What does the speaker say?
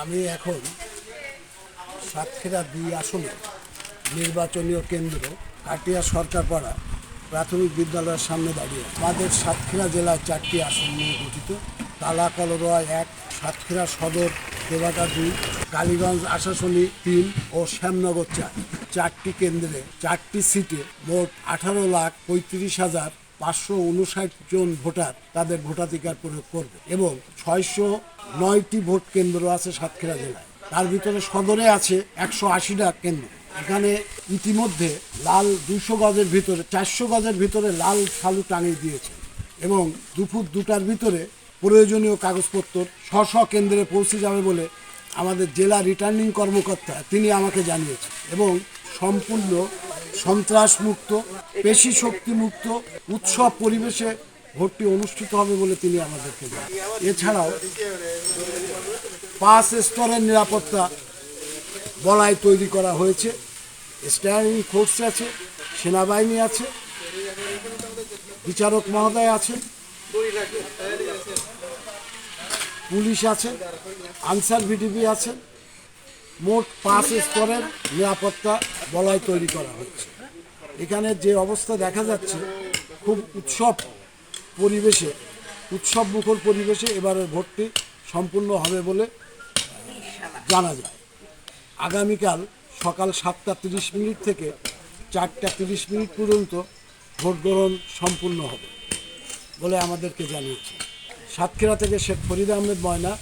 আমি এখন সাতক্ষীরা দুই আসনে নির্বাচনীয় কেন্দ্র, কাটিয়া সরকারপাড়া প্রাথমিক বিদ্যালয়ের সামনে দাঁড়িয়ে। আমাদের সাতক্ষীরা জেলায় চারটি আসন নিয়ে গঠিত। তালা কলরোয়া এক, সাতক্ষীরা সদর দেবাটা দুই, কালীগঞ্জ আশাশুনি তিন ও শ্যামনগর চার। চারটি কেন্দ্রে, চারটি সিটে মোট আঠারো লাখ পঁয়ত্রিশ হাজার পাঁচশো উনষাট জন ভোটার তাদের ভোটাধিকার প্রয়োগ করবে এবং ছয়শো নয়টি ভোট কেন্দ্র আছে সাতক্ষীরা জেলায়। তার ভিতরে সদরে আছে একশো আশিটা কেন্দ্র। এখানে ইতিমধ্যে লাল দুশো গজের ভিতরে, চারশো গজের ভিতরে লাল শালু টাঙিয়ে দিয়েছে এবং দুপুর দুটার ভিতরে প্রয়োজনীয় কাগজপত্র স্ব স্ব কেন্দ্রে পৌঁছে যাবে বলে আমাদের জেলা রিটার্নিং কর্মকর্তা তিনি আমাকে জানিয়েছেন এবং সম্পূর্ণ সন্ত্রাসমুক্ত, পেশি শক্তিমুক্ত উৎসব পরিবেশে ভোটটি অনুষ্ঠিত হবে বলে তিনি আমাদেরকে এছাড়াও পাঁচ স্তরের নিরাপত্তা বলায় তৈরি করা হয়েছে, স্ট্যান্ডিং ফোর্স আছে, সেনাবাহিনী আছে, বিচারক মহোদয় আছে, পুলিশ আছে, আনসার ভিডিপি আছে মোট পাঁচ স্তরের নিরাপত্তা বলয় তৈরি করা হচ্ছে। এখানে যে অবস্থা দেখা যাচ্ছে, খুব উৎসব পরিবেশে উৎসব মুখর পরিবেশে এবারের ভোটটি সম্পূর্ণ হবে বলে জানা যায়। আগামীকাল সকাল সাতটা তিরিশ মিনিট থেকে চারটা তিরিশ মিনিট পর্যন্ত ভোট গ্রহণ সম্পূর্ণ হবে বলে আমাদেরকে জানিয়েছে। সাতক্ষীরা থেকে শেখ ফরিদ আহমেদ ময়না